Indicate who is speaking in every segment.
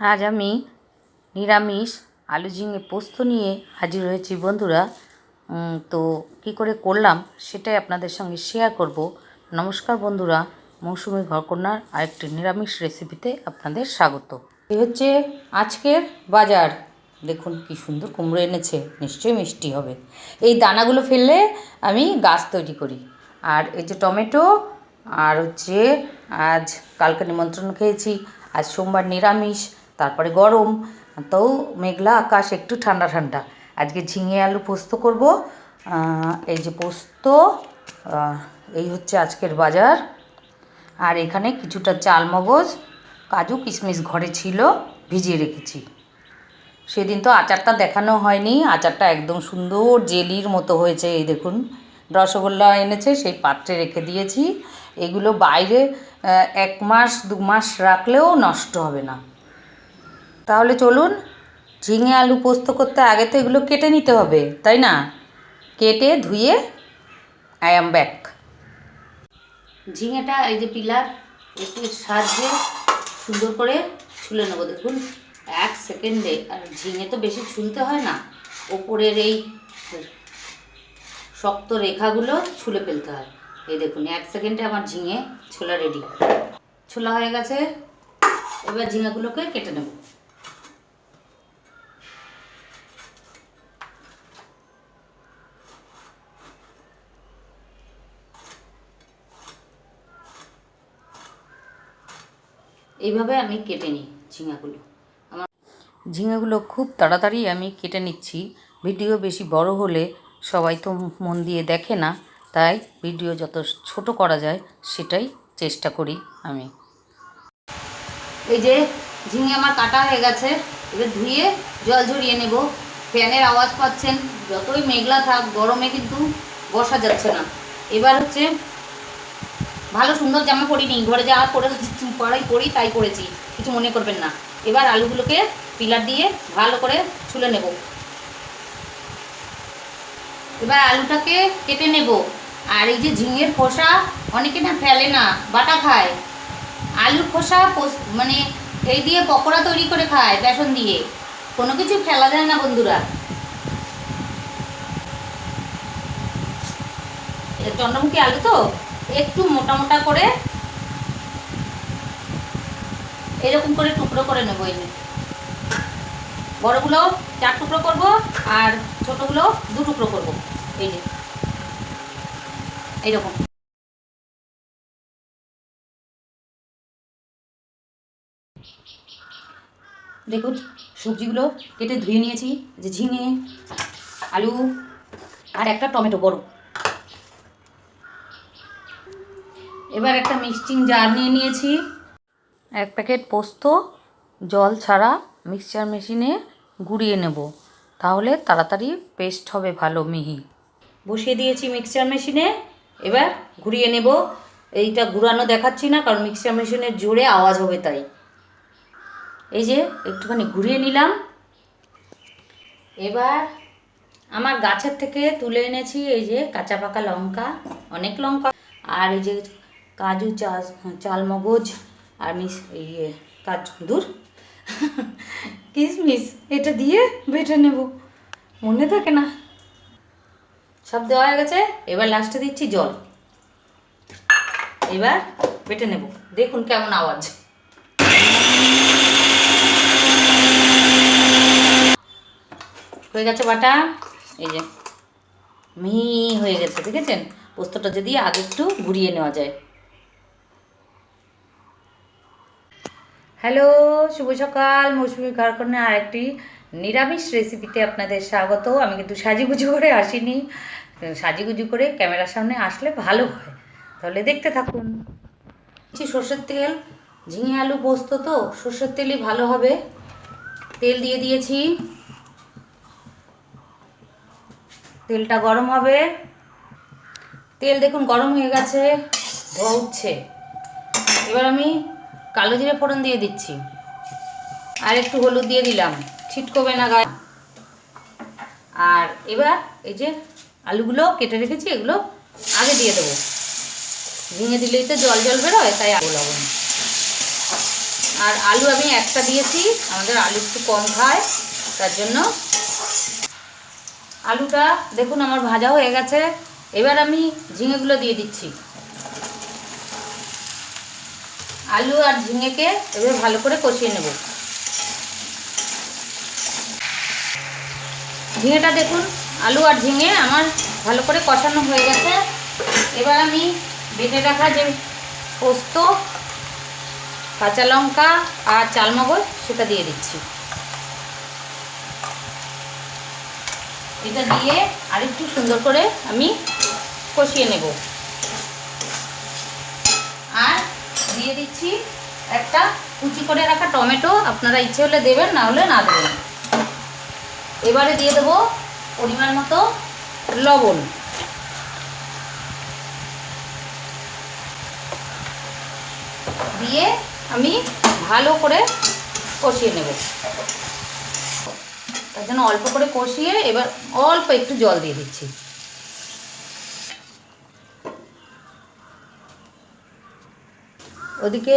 Speaker 1: আজ আমি নিরামিষ আলু ঝিঙে পোস্ত নিয়ে হাজির হয়েছি বন্ধুরা। তো কি করে করলাম সেটাই আপনাদের সঙ্গে শেয়ার করব। নমস্কার বন্ধুরা, মৌসুমি ঘরকন্যার আরেকটি নিরামিষ রেসিপিতে আপনাদের স্বাগত। এই হচ্ছে আজকের বাজার। দেখুন কি সুন্দর কুমড়ো এনেছে, নিশ্চয়ই মিষ্টি হবে। এই দানাগুলো ফেললে আমি গাছ তৈরি করি। আর এই যে টমেটো, আর হচ্ছে আজ কালকে নিমন্ত্রণ খেয়েছি, আজ সোমবার নিরামিষ তারপরে গরম। তো মেঘলা আকাশ, একটু ঠান্ডা ঠান্ডা। আজকে ঝিঙে আলু পোস্ত করব। এই যে পোস্ত এই হচ্ছে আজকের বাজার। আর এখানে কিছুটা চাল মগজ কাজু কিশমিশ ঘরে ছিল, ভিজিয়ে রেখেছি। সেদিন তো আচারটা দেখানো হয়নি। আচারটা একদম সুন্দর জেলির মতো হয়েছে, এই দেখুন। রসগোল্লা এনেছে, সেই পাত্রে রেখে দিয়েছি। এগুলো বাইরে এক মাস, দু মাস রাখলেও নষ্ট হবে না। তাহলে চলুন, ঝিঙে আলু পোস্ত করতে আগে তো এগুলো কেটে নিতে হবে, তাই না? কেটে ধুয়ে আই অ্যাম ব্যাক ঝিঙেটা এই যে পিলার এটির সাহায্যে সুন্দর করে ছুলে নেব। দেখুন, এক সেকেন্ডে, আর ঝিঙে তো বেশি ছুলতে হয় না, ওপরের এই শক্ত রেখাগুলো ছুলে ফেলতে হয়। এই দেখুন, এক সেকেন্ডে আমার ঝিঙে ছোলা রেডি ছোলা হয়ে গেছে, এবার ঝিঙেগুলোকে কেটে নেব। এইভাবে আমি কেটে নিই ঝিঙাগুলো। আমার ঝিঙেগুলো খুব তাড়াতাড়ি আমি কেটে নিচ্ছি। ভিডিও বেশি বড় হলে সবাই তো মন দিয়ে দেখে না তাই ভিডিও যত ছোট করা যায় সেটাই চেষ্টা করি আমি। এই যে ঝিঙে আমার কাটা হয়ে গেছে এবার ধুয়ে জল ঝরিয়ে নেব। ফ্যানের আওয়াজ পাচ্ছেন যতই মেঘলা থাক গরমে কিন্তু বসা যাচ্ছে না। এবার হচ্ছে ভালো সুন্দর জামা পরিনি, ঘরে যা পরে পরাই পরি তাই পরেছি কিছু মনে করবেন না। এবার আলুগুলোকে পিলার দিয়ে ভালো করে ছুলে নেব। এবার আলুটাকে কেটে নেব। আর এই যে ঝিঙের খোসা, অনেকে না ফেলে না, বাটা খায়। আলুর খোসা মানে এই দিয়ে পকোড়া তৈরি করে খায়, বেসন দিয়ে। কোনো কিছু ফেলা যায় না বন্ধুরা। চন্দ্রমুখী আলু তো? একটু মোটা মোটা করে এরকম করে টুকরো করে নেব এনে বড়গুলো চার টুকরো করব আর ছোটগুলো দু টুকরো করব এই যে। এইরকম। দেখুন, সবজিগুলো কেটে ধুয়ে নিয়েছি, যে ঝিঙে, আলু আর একটা টমেটো বড় এবার একটা মিক্সচিং জার নিয়ে নিয়েছি। এক প্যাকেট পোস্ত জল ছাড়া মিক্সচার মেশিনে গুঁড়িয়ে নেব। তাহলে তাড়াতাড়ি পেস্ট হবে ভালো মিহি। বসিয়ে দিয়েছি মিক্সচার মেশিনে এবার ঘুরিয়ে নেব। এইটা ঘুরানো দেখাচ্ছি না কারণ মিক্সচার মেশিনের জোরে আওয়াজ হবে তাই। এই যে একটুখানি ঘুরিয়ে নিলাম। এবার আমার গাছের থেকে তুলে এনেছি এই যে কাঁচা পাকা লঙ্কা অনেক লঙ্কা। আর এই যে কাজু চাল চালমগজ আর মিস ইয়ে কাজ দূর কিশমিশ এটা দিয়ে বেটে নেব। মনে থাকে না। সব দেওয়া হয়ে গেছে, এবার লাস্টে দিচ্ছি জল। এবার বেটে নেব। দেখুন কেমন আওয়াজ। হয়ে গেছে বাটা। এই যে মিহি হয়ে গেছে, দেখেছেন? পোস্তটা যদি আগে একটু ঘুরিয়ে নেওয়া যায়। হ্যালো, শুভ সকাল। মৌসুমি কারখানা আরেকটি নিরামিষ রেসিপিতে আপনাদের স্বাগত। আমি কিন্তু সাজিগুজু করে আসিনি। সাজিগুজু করে ক্যামেরার সামনে আসলে ভালো হয়। তাহলে দেখতে থাকুন। দিচ্ছি সর্ষের তেল, ঝিঙে আলু পোস্ত তো, সর্ষের তেলই ভালো হবে। তেল দিয়ে দিয়েছি। তেলটা গরম হবে। তেল দেখুন গরম হয়ে গেছে, ধোয়া উঠছে। এবার আমি কালো জিরে ফোড়ন দিয়ে দিচ্ছি। আর একটু হলুদ দিয়ে দিলাম। ছিটকবে না গায়ে। আর এবার এই যে আলুগুলো কেটে রেখেছি, এগুলো আগে দিয়ে দেবো। ঝিঙে দিলেই তো জল জল বেরোয়, তাই আলু লবণ। আর আলু আমি একটা দিয়েছি, আমাদের আলু একটু কম খায়, তার জন্য। আলুটা দেখুন, আমার ভাজা হয়ে গেছে। এবার আমি ঝিঙেগুলো দিয়ে দিচ্ছি। আলু আর ঝিঙেকে এবার ভালো করে কষিয়ে নেব। ঝিঙেটা দেখুন, আলু আর ঝিঙে আমার ভালো করে কষানো হয়ে গেছে। এবার আমি বেটে রাখা যে পোস্ত, কাঁচা লঙ্কা আর চালমগজ সেটা দিয়ে দিচ্ছি। এটা দিয়ে আরেকটু সুন্দর করে আমি কষিয়ে নেব আর দিয়ে দিচ্ছি। একটা কুচি করে রাখা টমেটো, আপনারা ইচ্ছে হলে দেবেন, না হলে না দেবেন। এবারে দিয়ে দেবো পরিমাণ মতো লবণ। দিয়ে আমি ভালো করে কষিয়ে নেব। তার জন্য অল্প করে কষিয়ে এবার অল্প একটু জল দিয়ে দিচ্ছি। ওদিকে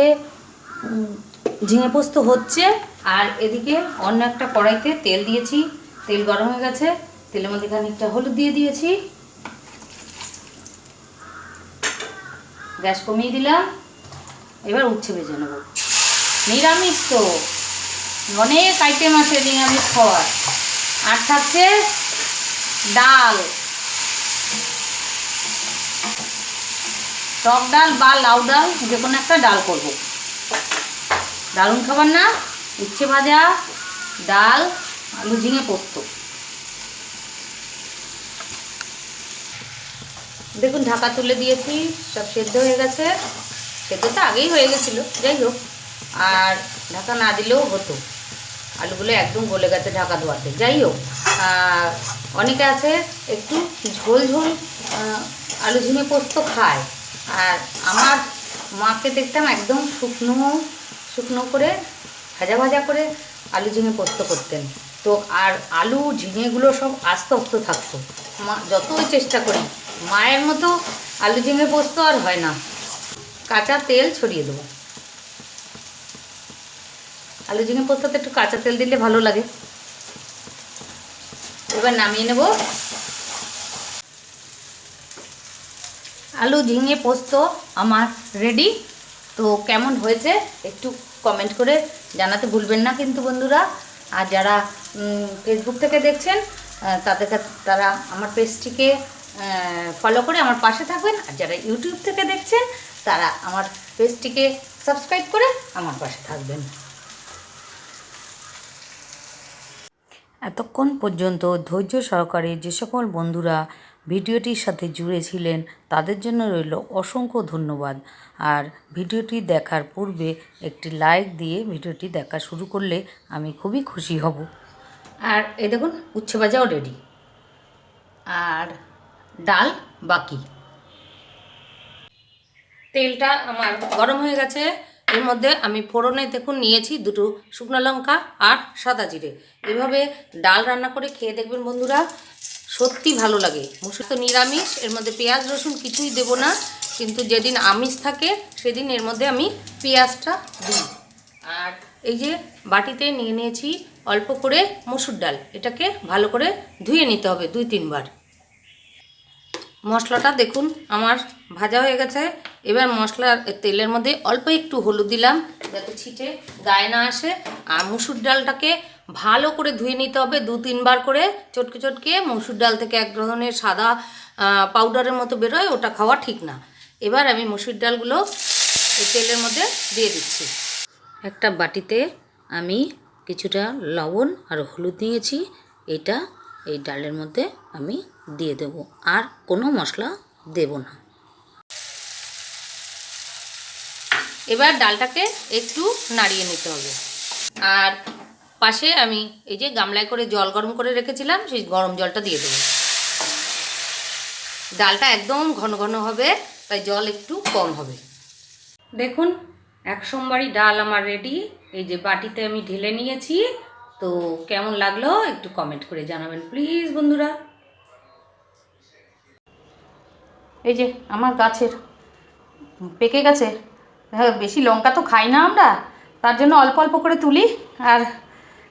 Speaker 1: ঝিঙে পোস্ত হচ্ছে, আর এদিকে অন্য একটা কড়াইতে তেল দিয়েছি। তেল গরম হয়ে গেছে, তেলের মধ্যে খানিকটা হলুদ দিয়ে দিয়েছি। গ্যাস কমিয়ে দিলাম, এবার উচ্ছে ভেজে নেব। নিরামিষ তো, অনেক আইটেম আছে নিরামিষ খাওয়ার। আর থাকছে ডাল। টক ডাল বা লাউ ডাল, যে কোনো একটা ডাল করব। দারুণ খাবার না? উচ্ছে ভাজা, ডাল, আলু ঝিঙে পোস্ত। দেখুন, ঢাকা তুলে দিয়েছি, সব সেদ্ধ হয়ে গেছে। সেদ্ধ তো আগেই হয়ে গেছিল, যাই হোক। আর ঢাকা না দিলেও হতো। আলুগুলো একদম গলে গেছে ঢাকা ধোয়াতে, যাই হোক। অনেকে আছে, একটু ঝোল ঝোল আলু ঝিঙে পোস্ত খায়। আর আমার মাকে দেখতাম একদম শুকনো শুকনো করে ভাজা ভাজা করে আলু ঝিঙে পোস্ত করতেন। তো আর আলু, ঝিঙেগুলো সব আস্তে আস্তে থাকতো। মা যতই চেষ্টা করি, মায়ের মতো আলু ঝিঙে পোস্ত আর হয় না। কাঁচা তেল ছড়িয়ে দেবো। আলু ঝিঙে পোস্ততে একটু কাঁচা তেল দিলে ভালো লাগে। এবার নামিয়ে নেব। আলু ঝিঙে পোস্ত আমার রেডি তো কেমন হয়েছে একটু কমেন্ট করে জানাতে ভুলবেন না কিন্তু বন্ধুরা। আর যারা ফেসবুক থেকে দেখছেন তাদের তারা আমার পেজটিকে ফলো করে আমার পাশে থাকবেন। আর যারা ইউটিউব থেকে দেখছেন, তারা আমার পেজটিকে সাবস্ক্রাইব করে আমার পাশে থাকবেন। এতক্ষণ পর্যন্ত ধৈর্য সহকারে যে সকল বন্ধুরা ভিডিওটির সাথে জুড়ে ছিলেন, তাদের জন্য রইল অসংখ্য ধন্যবাদ। আর ভিডিওটি দেখার পূর্বে একটি লাইক দিয়ে ভিডিওটি দেখা শুরু করলে আমি খুবই খুশি হব। আর এই দেখুন, উচ্ছে ভাজাও রেডি আর ডাল বাকি। তেলটা আমার গরম হয়ে গেছে। এর মধ্যে আমি ফোড়নে দেখুন নিয়েছি দুটো শুকনো লঙ্কা আর সাদা জিরে। এভাবে ডাল রান্না করে খেয়ে দেখবেন বন্ধুরা। সত্যি ভালো লাগে। মুসুর তো নিরামিষ, এর মধ্যে পেঁয়াজ, রসুন কিছুই দেবো না, কিন্তু যেদিন আমিষ থাকে, সেদিন এর মধ্যে আমি পেঁয়াজটা দিই। আর এই যে বাটিতে নিয়ে নিয়েছি অল্প করে মসুর ডাল, এটাকে ভালো করে ধুয়ে নিতে হবে দুই, তিনবার। মশলাটা দেখুন, আমার ভাজা হয়ে গেছে। এবার মশলার তেলের মধ্যে অল্প একটু হলুদ দিলাম, যাতে ছিটে গায়ে না আসে। আর মুসুর ডালটাকে ভালো করে ধুয়ে নিতে হবে, দু তিনবার করে চটকে চটকে মসুর ডাল থেকে এক ধরনের সাদা পাউডারের মতো বেরোয়, ওটা খাওয়া ঠিক না। এবার আমি মসুর ডালগুলো তেলের মধ্যে দিয়ে দিচ্ছি। একটা বাটিতে আমি কিছুটা লবণ আর হলুদ নিয়েছি এটা এই ডালের মধ্যে আমি দিয়ে দেব, আর কোনো মশলা দেব না। এবার ডালটাকে একটু নাড়িয়ে নিতে হবে। আর পাশে আমি এই যে গামলায় করে জল গরম করে রেখেছিলাম, সেই গরম জলটা দিয়ে দেবো। ডালটা একদম ঘন ঘন হবে, তাই জল একটু কম হবে। দেখুন, এক সোমবারই ডাল আমার রেডি এই যে বাটিতে আমি ঢেলে নিয়েছি, তো কেমন লাগল একটু কমেন্ট করে জানাবেন প্লিজ বন্ধুরা। এই যে আমার গাছের, পেকে গেছে। হ্যাঁ বেশি লঙ্কা তো খাই না আমরা, তার জন্য অল্প অল্প করে তুলি, আর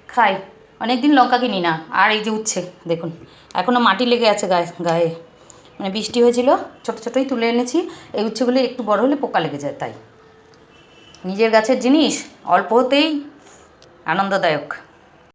Speaker 1: খাই। অনেক দিন লঙ্কা কিনি না। আর এই যে উচ্ছে, দেখুন। এখনও মাটি লেগে আছে গায়ে গায়ে। মানে বৃষ্টি হয়েছিল, ছোটো ছোটোই তুলে এনেছি। এই উচ্ছেগুলি একটু বড় হলে পোকা লেগে যায়, তাই। নিজের গাছের জিনিস অল্পতেই আনন্দদায়ক।